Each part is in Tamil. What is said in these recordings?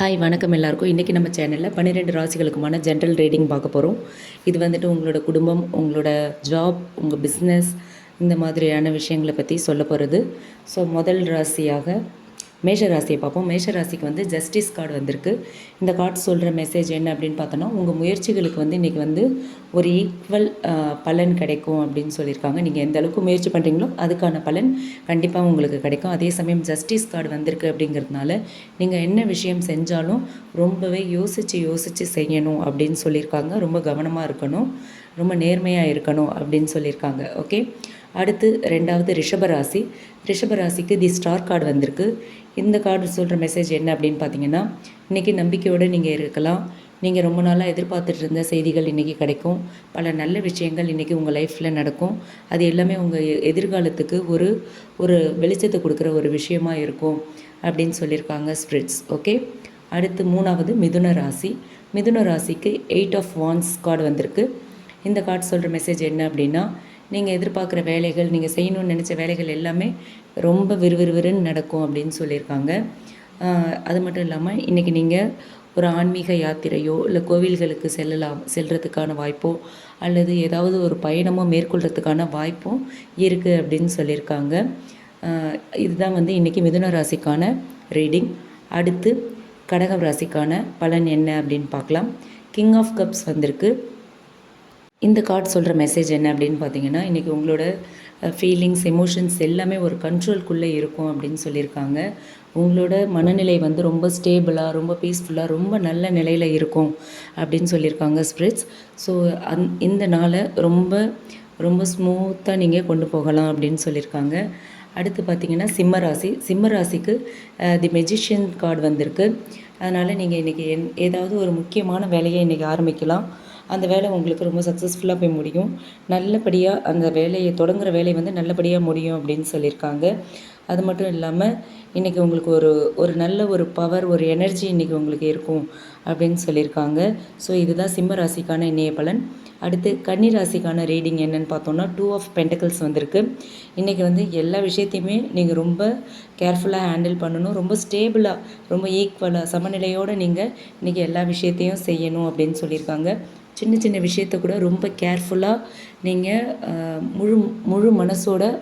ஹாய் வணக்கம் எல்லாருக்கும். இன்றைக்கி நம்ம சேனலில் பன்னிரெண்டு ராசிகளுக்குமான ஜென்ரல் ரீடிங் பார்க்க போகிறோம் இது வந்துட்டு உங்களோட குடும்பம் உங்களோட ஜாப் உங்கள் பிஸ்னஸ் இந்த மாதிரியான விஷயங்களை பற்றி சொல்ல போகிறது ஸோ முதல் ராசியாக மேஷராசியை பார்ப்போம். மேஷராசிக்கு வந்து ஜஸ்டிஸ் கார்டு வந்திருக்கு. இந்த கார்டு சொல்கிற மெசேஜ் என்ன அப்படின்னு பார்த்தோன்னா உங்கள் முயற்சிகளுக்கு வந்து இன்றைக்கி வந்து ஒரு ஈக்குவல் பலன் கிடைக்கும் அப்படின்னு சொல்லியிருக்காங்க. நீங்கள் எந்த அளவுக்கு முயற்சி பண்ணுறீங்களோ அதுக்கான பலன் கண்டிப்பாக உங்களுக்கு கிடைக்கும். அதே சமயம் ஜஸ்டிஸ் கார்டு வந்திருக்கு அப்படிங்கிறதுனால நீங்கள் என்ன விஷயம் செஞ்சாலும் ரொம்பவே யோசித்து யோசித்து செய்யணும் அப்படின்னு சொல்லியிருக்காங்க. ரொம்ப கவனமாக இருக்கணும். ரொம்ப நேர்மையாக இருக்கணும் அப்படின்னு சொல்லியிருக்காங்க. ஓகே? அடுத்து ரெண்டாவது ரிஷபராசி ரிஷபராசிக்கு தி ஸ்டார் கார்டு வந்திருக்கு. இந்த கார்டு சொல்கிற மெசேஜ் என்ன அப்படின்னு பார்த்தீங்கன்னா இன்றைக்கி நம்பிக்கையோடு நீங்கள் இருக்கலாம். நீங்கள் ரொம்ப நாளாக எதிர்பார்த்துட்டு இருந்த செய்திகள் இன்றைக்கி கிடைக்கும். பல நல்ல விஷயங்கள் இன்றைக்கி உங்கள் லைஃப்பில் நடக்கும். அது எல்லாமே உங்கள் எ- எதிர்காலத்துக்கு ஒரு ஒரு வெளிச்சத்தை கொடுக்குற ஒரு விஷயமா இருக்கும் அப்படின்னு சொல்லியிருக்காங்க ஸ்பிரிட்ஸ். ஓகே? அடுத்து மூணாவது மிதுன ராசி. மிதுன ராசிக்கு எயிட் ஆஃப் வான்ஸ் கார்டு வந்திருக்கு. இந்த கார்டு சொல்கிற மெசேஜ் என்ன அப்படின்னா நீங்கள் எதிர்பார்க்குற வேலைகள் நீங்கள் செய்யணும்னு நினச்ச வேலைகள் எல்லாமே ரொம்ப விறுவிறுவிறுன்னு நடக்கும் அப்படின்னு சொல்லியிருக்காங்க. அது மட்டும் இல்லாமல் இன்றைக்கி நீங்கள் ஒரு ஆன்மீக யாத்திரையோ இல்லை கோவில்களுக்கு செல்லலாம் செல்கிறதுக்கான வாய்ப்போ அல்லது ஏதாவது ஒரு பயணமோ மேற்கொள்கிறதுக்கான வாய்ப்பும் இருக்குது அப்படின்னு சொல்லியிருக்காங்க. இதுதான் வந்து இன்றைக்கி மிதுன ராசிக்கான ரீடிங். அடுத்து கடகம் ராசிக்கான பலன் என்ன அப்படின்னு பார்க்கலாம். கிங் ஆஃப் கப்ஸ் வந்திருக்கு. இந்த கார்டு சொல்கிற மெசேஜ் என்ன அப்படின்னு பார்த்தீங்கன்னா இன்றைக்கி உங்களோட ஃபீலிங்ஸ் எமோஷன்ஸ் எல்லாமே ஒரு கண்ட்ரோல்குள்ளே இருக்கும் அப்படின்னு சொல்லியிருக்காங்க. உங்களோட மனநிலை வந்து ரொம்ப ஸ்டேபிளாக ரொம்ப பீஸ்ஃபுல்லாக ரொம்ப நல்ல நிலையில் இருக்கும் அப்படின்னு சொல்லியிருக்காங்க ஸ்பிரிட்ஸ் ஸோ அந் இந்த நாளை ரொம்ப ரொம்ப ஸ்மூத்தாக நீங்கள் கொண்டு போகலாம் அப்படின்னு சொல்லியிருக்காங்க. அடுத்து பார்த்தீங்கன்னா சிம்மராசி சிம்மராசிக்கு தி மெஜிஷியன் கார்டு வந்திருக்கு. அதனால் நீங்கள் இன்றைக்கி என் ஏதாவது ஒரு முக்கியமான வேலையை இன்றைக்கி ஆரம்பிக்கலாம். அந்த வேலை உங்களுக்கு ரொம்ப சக்ஸஸ்ஃபுல்லாக போய் முடியும். நல்லபடியாக அந்த வேலையை தொடங்குகிற வேலை வந்து நல்லபடியாக முடியும் அப்படின்னு சொல்லியிருக்காங்க. அது மட்டும் இல்லாமல் இன்றைக்கி உங்களுக்கு ஒரு ஒரு நல்ல ஒரு பவர் ஒரு எனர்ஜி இன்றைக்கி உங்களுக்கு இருக்கும் அப்படின்னு சொல்லியிருக்காங்க. ஸோ இதுதான் சிம்ம ராசிக்கான இணைய பலன். அடுத்து கன்னி ராசிக்கான ரீடிங் என்னன்னு பார்த்தோம்னா டூ ஆஃப் பென்டக்கிள்ஸ் வந்திருக்கு. இன்றைக்கி வந்து எல்லா விஷயத்தையுமே நீங்கள் ரொம்ப கேர்ஃபுல்லாக ஹேண்டில் பண்ணணும். ரொம்ப ஸ்டேபிளாக ரொம்ப ஈக்குவலாக சமநிலையோடு நீங்கள் இன்றைக்கி எல்லா விஷயத்தையும் செய்யணும் அப்படின்னு சொல்லியிருக்காங்க. சின்ன சின்ன விஷயத்த கூட ரொம்ப கேர்ஃபுல்லாக நீங்கள் முழு முழு மனசோட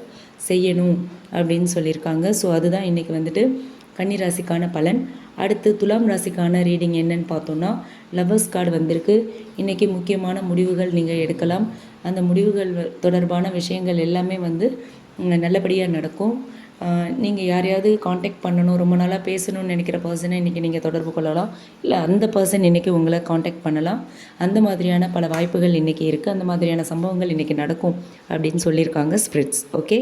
செய்யணும் அப்படின்னு சொல்லியிருக்காங்க. ஸோ அதுதான் இன்றைக்கி வந்துட்டு கன்னி ராசிக்கான பலன். அடுத்து துலாம் ராசிக்கான ரீடிங் என்னன்னு பார்த்தோன்னா லவர்ஸ் கார்டு வந்திருக்கு. இன்றைக்கி முக்கியமான முடிவுகள் நீங்கள் எடுக்கலாம். அந்த முடிவுகள் வ- தொடர்பான விஷயங்கள் எல்லாமே வந்து நல்லபடியாக நடக்கும். நீங்கள் யாரையாவது காண்டாக்ட் பண்ணணும் ரொம்ப நாளாக பேசணும்னு நினைக்கிற பர்சனை இன்றைக்கி நீங்கள் தொடர்பு கொள்ளலாம். இல்லை அந்த பர்சன் இன்றைக்கி உங்களை காண்டாக்ட் பண்ணலாம். அந்த மாதிரியான பல வாய்ப்புகள் இன்றைக்கி இருக்குது அந்த மாதிரியான சம்பவங்கள் இன்றைக்கி நடக்கும் அப்படின்னு சொல்லியிருக்காங்க ஸ்பிரிட்ஸ் ஓகே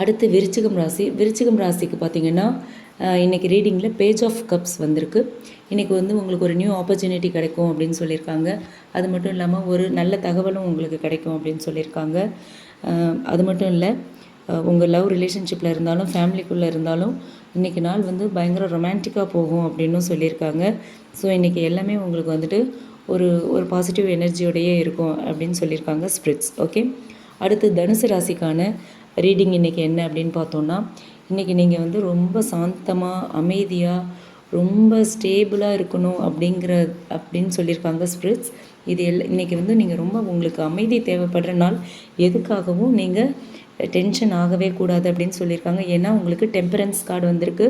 அடுத்து விருச்சிகம் ராசி. விருச்சிகம் ராசிக்கு பார்த்தீங்கன்னா இன்றைக்கி ரீடிங்கில் பேஜ் ஆஃப் கப்ஸ் வந்திருக்கு. இன்றைக்கி வந்து உங்களுக்கு ஒரு நியூ ஆப்பர்ச்சுனிட்டி கிடைக்கும் அப்படின்னு சொல்லியிருக்காங்க. அது மட்டும் இல்லாமல் ஒரு நல்ல தகவலும் உங்களுக்கு கிடைக்கும் அப்படின்னு சொல்லியிருக்காங்க. அது மட்டும் இல்லை உங்கள் லவ் ரிலேஷன்ஷிப்பில் இருந்தாலும் ஃபேமிலிக்குள்ளே இருந்தாலும் இன்றைக்கி நாள் வந்து பயங்கர ரொமான்டிக்காக போகும் அப்படின்னும் சொல்லியிருக்காங்க. ஸோ இன்றைக்கி எல்லாமே உங்களுக்கு வந்துட்டு ஒரு ஒரு பாசிட்டிவ் எனர்ஜியோடையே இருக்கும் அப்படின்னு சொல்லியிருக்காங்க ஸ்பிரிட்ஸ் ஓகே அடுத்து தனுசு ராசிக்கான ரீடிங் இன்றைக்கி என்ன அப்படின்னு பார்த்தோன்னா இன்றைக்கி நீங்கள் வந்து ரொம்ப சாந்தமாக அமைதியாக ரொம்ப ஸ்டேபிளாக இருக்கணும் அப்படிங்கிற அப்படின்னு சொல்லியிருக்காங்க ஸ்பிரிட்ஸ் இது எல் இன்றைக்கி வந்து நீங்கள் ரொம்ப உங்களுக்கு அமைதி தேவைப்படுற நாள். எதுக்காகவும் நீங்கள் டென்ஷன் ஆகவே கூடாது அப்படின்னு சொல்லியிருக்காங்க. ஏன்னா உங்களுக்கு டெம்பரன்ஸ் கார்டு வந்திருக்கு.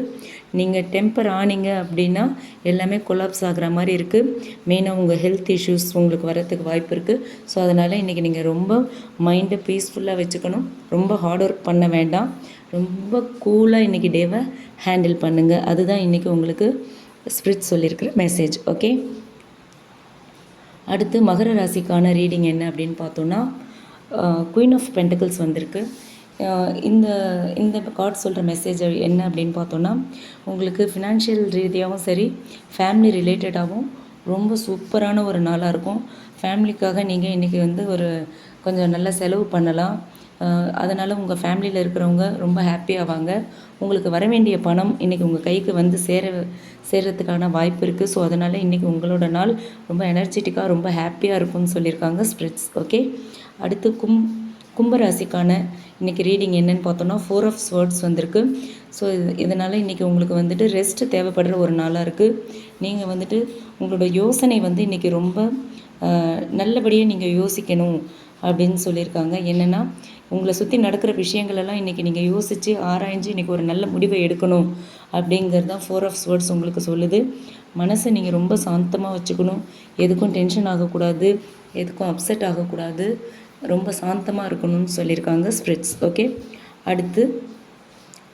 நீங்கள் டெம்பர் ஆனீங்க அப்படின்னா எல்லாமே கொலாப்ஸ் ஆகுற மாதிரி இருக்குது மெயினாக உங்கள் ஹெல்த் இஷ்யூஸ் உங்களுக்கு வரத்துக்கு வாய்ப்பு இருக்குது ஸோ அதனால் இன்றைக்கி நீங்கள் ரொம்ப மைண்டை பீஸ்ஃபுல்லாக வச்சுக்கணும். ரொம்ப ஹார்ட் ஒர்க் பண்ண வேண்டாம். ரொம்ப கூலாக இன்றைக்கி டேவை ஹேண்டில் பண்ணுங்கள் அதுதான் இன்றைக்கி உங்களுக்கு ஸ்பிரிட் சொல்லியிருக்கிற மெசேஜ். ஓகே? அடுத்து மகர ராசிக்கான ரீடிங் என்ன அப்படின்னு பார்த்தோன்னா குயின் ஆஃப் பென்டக்கிள்ஸ் வந்திருக்கு. இந்த இந்த கார்டு சொல்கிற மெசேஜ் என்ன அப்படின்னு பார்த்தோன்னா உங்களுக்கு ஃபினான்ஷியல் ரீதியாகவும் சரி ஃபேமிலி ரிலேட்டடாகவும் ரொம்ப சூப்பரான ஒரு நாளாக இருக்கும். ஃபேமிலிக்காக நீங்கள் இன்றைக்கி வந்து ஒரு கொஞ்சம் நல்ல செலவு பண்ணலாம். அதனால் உங்கள் ஃபேமிலியில் இருக்கிறவங்க ரொம்ப ஹாப்பி ஆவாங்க. உங்களுக்கு வர வேண்டிய பணம் இன்றைக்கி உங்கள் கைக்கு வந்து சேர சேர்கிறதுக்கான வாய்ப்பு இருக்குது ஸோ அதனால் இன்றைக்கி உங்களோட நாள் ரொம்ப எனர்ஜெட்டிக்காக ரொம்ப ஹாப்பியாக இருக்கும்னு சொல்லியிருக்காங்க ஸ்ப்ரிட்ஸ் ஓகே அடுத்து கும் கும்பராசிக்கான இன்றைக்கி ரீடிங் என்னன்னு பார்த்தோன்னா ஃபோர் ஆஃப் ஸ்வேர்ட்ஸ் வந்திருக்கு. ஸோ இது இதனால் இன்றைக்கி உங்களுக்கு வந்துட்டு ரெஸ்ட் தேவைப்படுற ஒரு நாளாக இருக்குது நீங்கள் வந்துட்டு உங்களோட யோசனை வந்து இன்றைக்கி ரொம்ப நல்லபடியாக நீங்கள் யோசிக்கணும் அப்படின்னு சொல்லியிருக்காங்க. என்னென்னா உங்களை சுற்றி நடக்கிற விஷயங்களெல்லாம் இன்றைக்கி நீங்கள் யோசித்து ஆராய்ஞ்சு இன்றைக்கி ஒரு நல்ல முடிவை எடுக்கணும் அப்படிங்கிறது தான் ஃபோர் ஆஃப் ஸ்வேர்ட்ஸ் உங்களுக்கு சொல்லுது. மனசை நீங்கள் ரொம்ப சாந்தமாக வச்சுக்கணும். எதுக்கும் டென்ஷன் ஆகக்கூடாது. எதுக்கும் அப்செட் ஆகக்கூடாது. ரொம்ப சாந்தமாக இருக்கணும்னு சொல்லியிருக்காங்க ஸ்ப்ரிட்ஸ் ஓகே? அடுத்து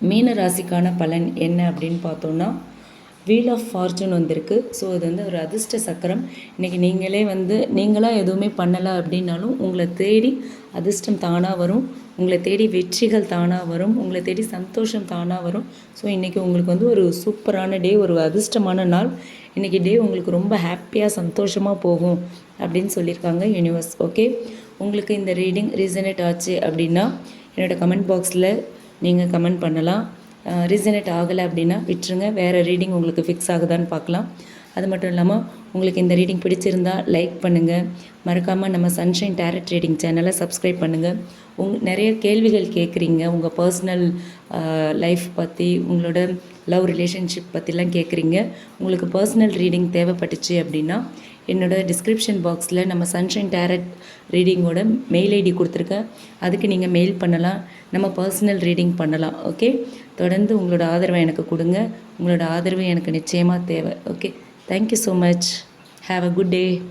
மீன ராசிக்கான பலன் என்ன அப்படின்னு பார்த்தோன்னா வீல் ஆஃப் ஃபார்ச்சூன் வந்திருக்கு. ஸோ இது வந்து ஒரு அதிர்ஷ்ட சக்கரம். இன்றைக்கி நீங்களே வந்து நீங்களாக எதுவுமே பண்ணலை அப்படின்னாலும் உங்களை தேடி அதிர்ஷ்டம் தானாக வரும். உங்களை தேடி வெற்றிகள் தானாக வரும். உங்களை தேடி சந்தோஷம் தானாக வரும். ஸோ இன்றைக்கி உங்களுக்கு வந்து ஒரு சூப்பரான டே ஒரு அதிர்ஷ்டமான நாள். இன்றைக்கி டே உங்களுக்கு ரொம்ப ஹாப்பியாக சந்தோஷமாக போகும் அப்படின்னு சொல்லியிருக்காங்க யூனிவர்ஸ் ஓகே? உங்களுக்கு இந்த ரீடிங் ரீசனேட் ஆச்சு அப்படின்னா என்னோடய கமெண்ட் பாக்ஸில் நீங்கள் கமெண்ட் பண்ணலாம். ரீசனேட் ஆகலை அப்படின்னா விட்டுருங்க. வேறு ரீடிங் உங்களுக்கு ஃபிக்ஸ் ஆகுதான்னு பார்க்கலாம். அது மட்டும் இல்லாமல் உங்களுக்கு இந்த ரீடிங் பிடிச்சிருந்தா லைக் பண்ணுங்கள் மறக்காமல் நம்ம சன்ஷைன் டேரட் ரீடிங் சேனலை சப்ஸ்கிரைப் பண்ணுங்கள் உங் நிறைய கேள்விகள் கேட்குறீங்க உங்கள் பர்சனல் லைஃப் பற்றி உங்களோட லவ் ரிலேஷன்ஷிப் பற்றிலாம் கேட்குறீங்க உங்களுக்கு பர்சனல் ரீடிங் தேவைப்பட்டுச்சு அப்படின்னா என்னோடய டிஸ்கிரிப்ஷன் பாக்ஸில் நம்ம சன்ஷைன் டேரட் ரீடிங்கோட மெயில் ஐடி கொடுத்துருக்கேன் அதுக்கு நீங்கள் மெயில் பண்ணலாம். நம்ம பர்சனல் ரீடிங் பண்ணலாம். ஓகே தொடர்ந்து உங்களோட ஆதரவை எனக்கு கொடுங்க. உங்களோட ஆதரவு எனக்கு நிச்சயமாக தேவை. Okay Thank you so much. Have a good day.